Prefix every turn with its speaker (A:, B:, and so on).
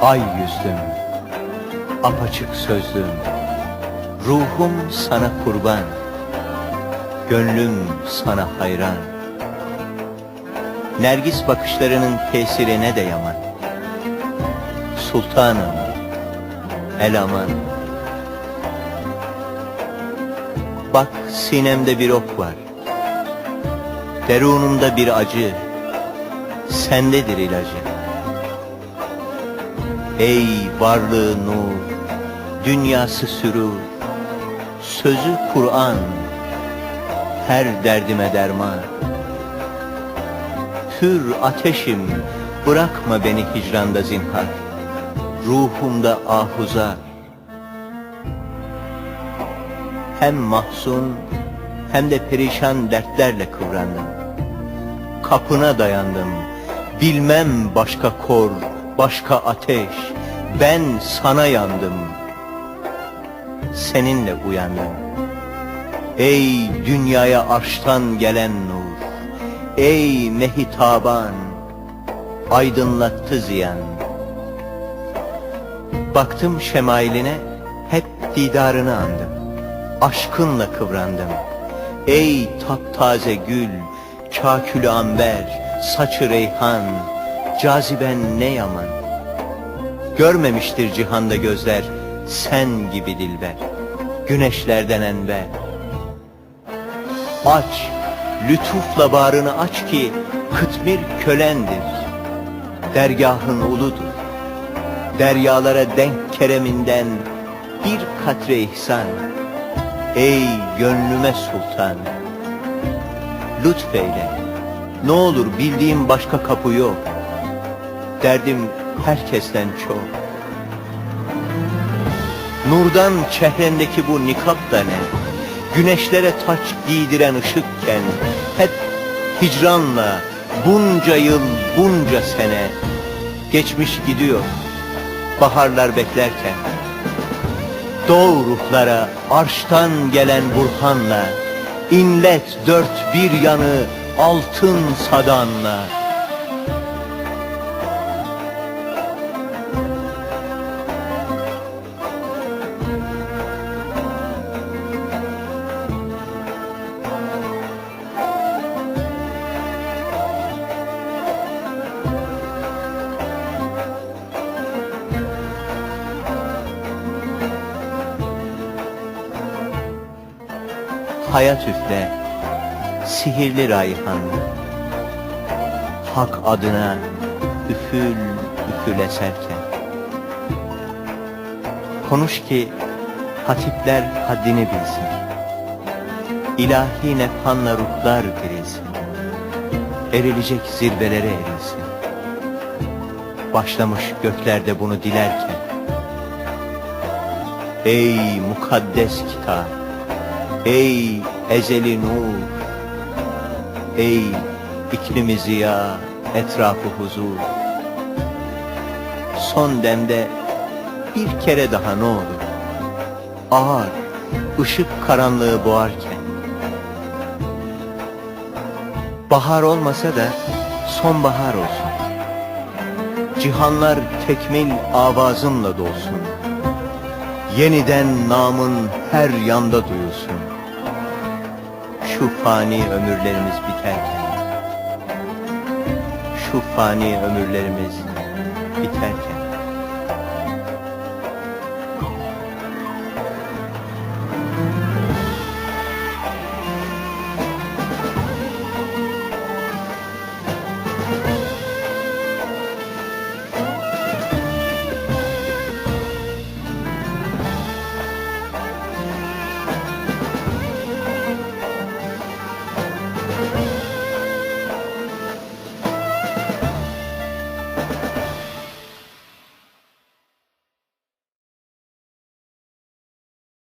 A: Ay yüzdüm, apaçık sözlüm, ruhum sana kurban, gönlüm sana hayran. Nergis bakışlarının tesiri ne de yaman. Sultanım, el aman. Bak sinemde bir ok var, derunumda bir acı, sendedir ilacı. Ey varlığı nur, dünyası sürur, sözü Kur'an, her derdime derman. Hür ateşim, bırakma beni hicranda zinhar, ruhumda ahuzar. Hem mahzun hem de perişan dertlerle kıvrandım. Kapına dayandım, bilmem başka kor, başka ateş, ben sana yandım. Seninle uyandım. Ey dünyaya arştan gelen nur, ey mehitaban, aydınlattı ziyan. Baktım şemailine, hep didarını andım. Aşkınla kıvrandım. Ey taptaze gül, çakülü amber, saçı reyhan, caziben ne yaman. Görmemiştir cihanda gözler, sen gibi dilber, güneşlerden enver. Aç, lütufla bağrını aç ki, kıtmir kölendir. Dergahın uludur. Deryalara denk kereminden bir katre ihsan. Ey gönlüme sultan, lütfeyle. Ne olur bildiğim başka kapı yok. Derdim herkesten çok. Nurdan çehrendeki bu nikap da ne? Güneşlere taç giydiren ışıkken hep hicranla bunca yıl bunca sene geçmiş gidiyor baharlar beklerken. Doğu ruhlara arştan gelen burhanla inlet dört bir yanı altın sadanla. Hayat üfle, sihirli rayhanlı. Hak adına üfül üfül eserken. Konuş ki hatipler haddini bilsin. İlahi nefhanla ruhlar dirilsin. Erilecek zirvelere erilsin. Başlamış göklerde bunu dilerken. Ey mukaddes kitap! Ey ezeli nur, ey iklimi ziya, etrafı huzur. Son demde bir kere daha ne olur? Ağır, ışık karanlığı boğarken. Bahar olmasa da sonbahar olsun. Cihanlar tekmil avazımla dolsun. Yeniden namın her yanda duyulsun şu fani ömürlerimiz biterken şu fani ömürlerimiz biterken